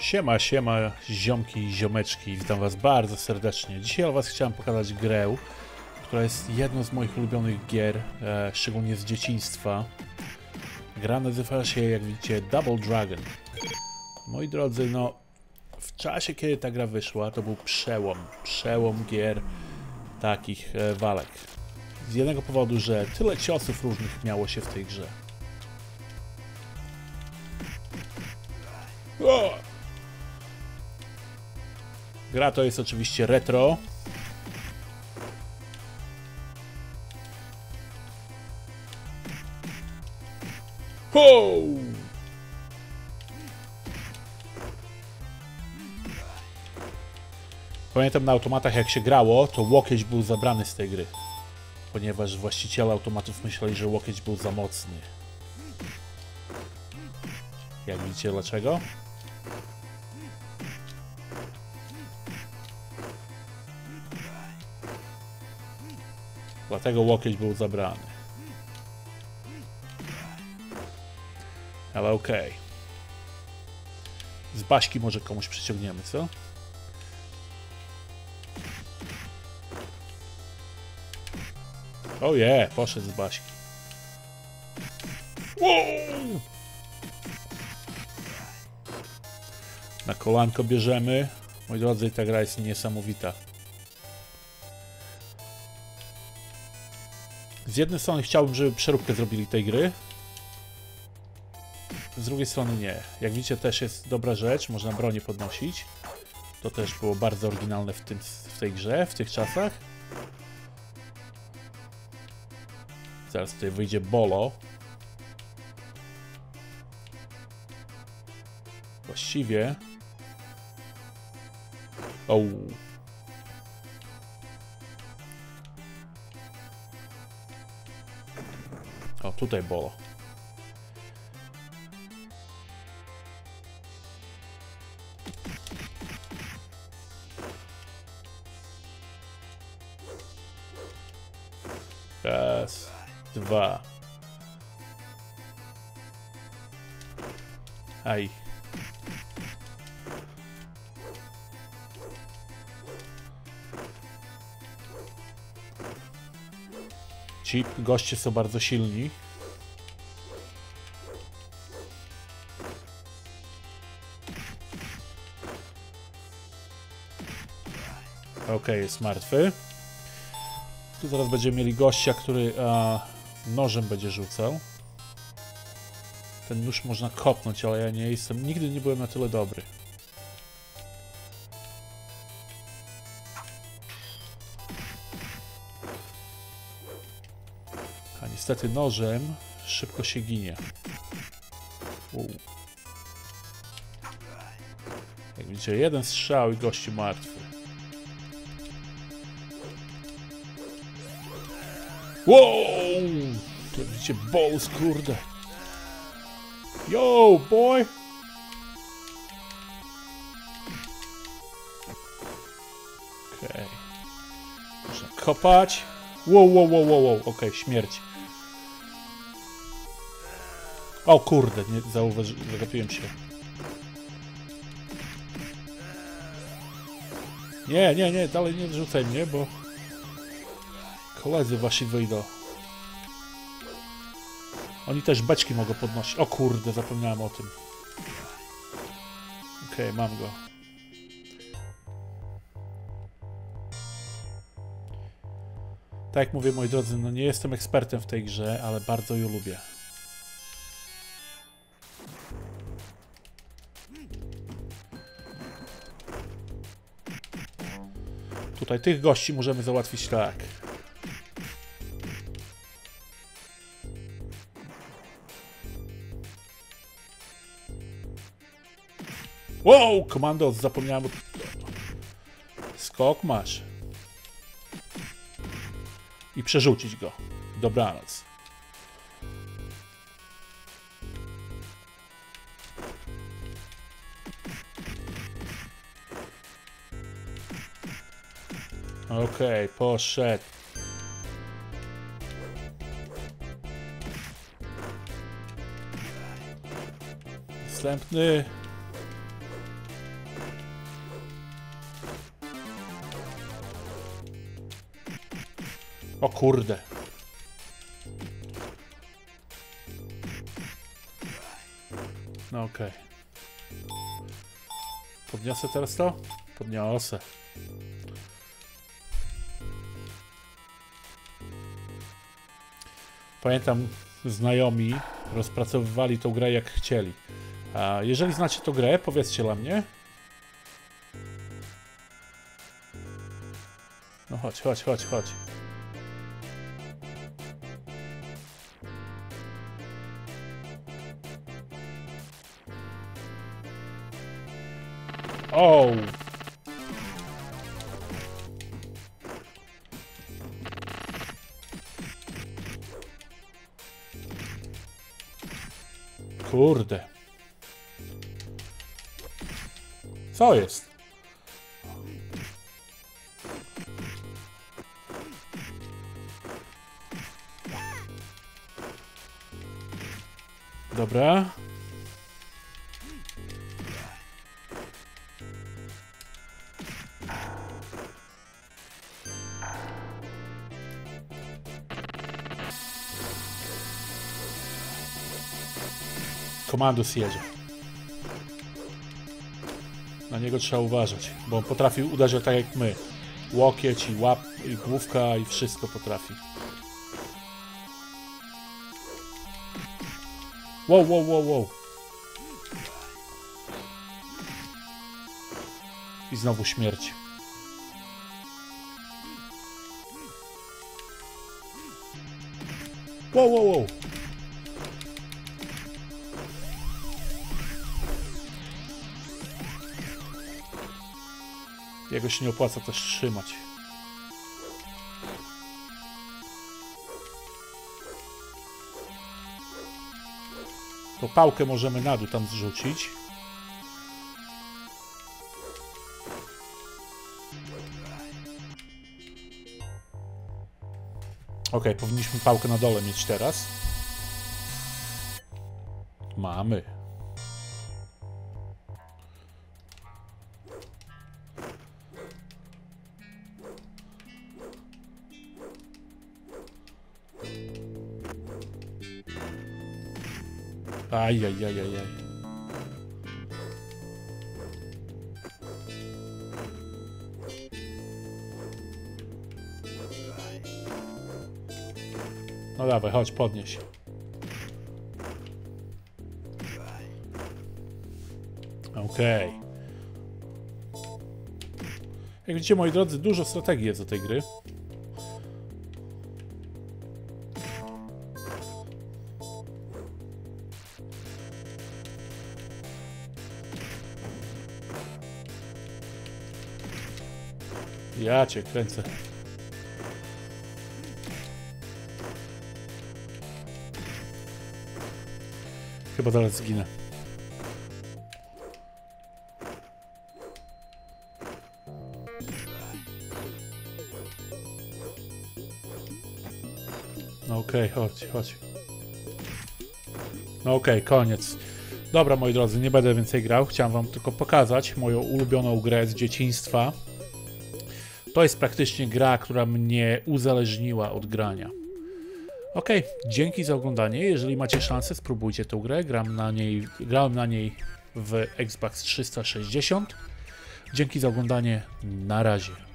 Siema, siema, ziomki i ziomeczki, witam was bardzo serdecznie. Dzisiaj dla was chciałem pokazać grę, która jest jedną z moich ulubionych gier, e, szczególnie z dzieciństwa. Gra nazywa się, jak widzicie, Double Dragon. Moi drodzy, no, w czasie, kiedy ta gra wyszła, to był przełom, przełom gier takich e, walek. Z jednego powodu, że tyle ciosów różnych miało się w tej grze. O! Gra to jest oczywiście retro. Ho! Pamiętam na automatach jak się grało, to łokieć był zabrany z tej gry. Ponieważ właściciele automatów myśleli, że łokieć był za mocny. Jak widzicie dlaczego? Dlatego łokieć był zabrany. Ale okej. Okay. Z baśki może komuś przyciągniemy, co? O je, poszedł z baśki. Wow! Na kolanko bierzemy. Moi drodzy, ta gra jest niesamowita. Jednej strony chciałbym, żeby przeróbkę zrobili tej gry. Z drugiej strony nie. Jak widzicie też jest dobra rzecz, można bronię podnosić. To też było bardzo oryginalne w, tym, w tej grze, w tych czasach. Zaraz tutaj wyjdzie Bolo. Właściwie... O. O, tutaj Bolo. Raz, dwa. Aj. Ci goście są bardzo silni. Ok, jest martwy. Tu zaraz będziemy mieli gościa, który a, nożem będzie rzucał. Ten nóż można kopnąć, ale ja nie jestem, nigdy nie byłem na tyle dobry. Niestety nożem szybko się ginie. Uu. Jak widzicie, jeden strzał i gościu martwy. Wow! To widzicie, balls, kurde. Yo, boy! Okej. Okay. Można kopać. Wow, wow, wow, wow, wow. Okej, okay, śmierć. O kurde, nie zauważyłem, zagapiłem się. Nie, nie, nie, dalej nie wrzucaj mnie, bo koledzy wasi wyjdą. Oni też beczki mogą podnosić. O kurde, zapomniałem o tym. Okej, okay, mam go. Tak jak mówię, moi drodzy, no nie jestem ekspertem w tej grze, ale bardzo ją lubię. Tutaj tych gości możemy załatwić tak. Wow, komando, zapomniałem. Skok masz. I przerzucić go. Dobranoc. Okej, okay, poszedł. Następny. O kurde. No okej. Okay. Podniosę teraz to? Podniosę. Pamiętam, znajomi rozpracowywali tą grę jak chcieli. A jeżeli znacie tą grę, powiedzcie dla mnie. No chodź, chodź, chodź, chodź. O! Kurde. Co jest? Dobra. Komandus jedzie. Na niego trzeba uważać, bo on potrafi uderzyć tak jak my. Łokieć i łap, i główka i wszystko potrafi. Wow, wow, wow, wow. I znowu śmierć. Wow, wow, wow. Jego się nie opłaca też trzymać. To pałkę możemy na dół tam zrzucić. Ok, powinniśmy pałkę na dole mieć teraz. Mamy. Aj, aj, aj, aj, aj. No dawaj, chodź, podnieś. Okej. Jak widzicie, moi drodzy, dużo strategii jest do tej gry. Ja cię kręcę. Chyba zaraz zginę. No okej, chodź, chodź. No okej, koniec. Dobra, moi drodzy, nie będę więcej grał. Chciałem wam tylko pokazać moją ulubioną grę z dzieciństwa. To jest praktycznie gra, która mnie uzależniła od grania. Ok, dzięki za oglądanie. Jeżeli macie szansę, spróbujcie tę grę. Gram na niej, grałem na niej w Xbox 360. Dzięki za oglądanie. Na razie.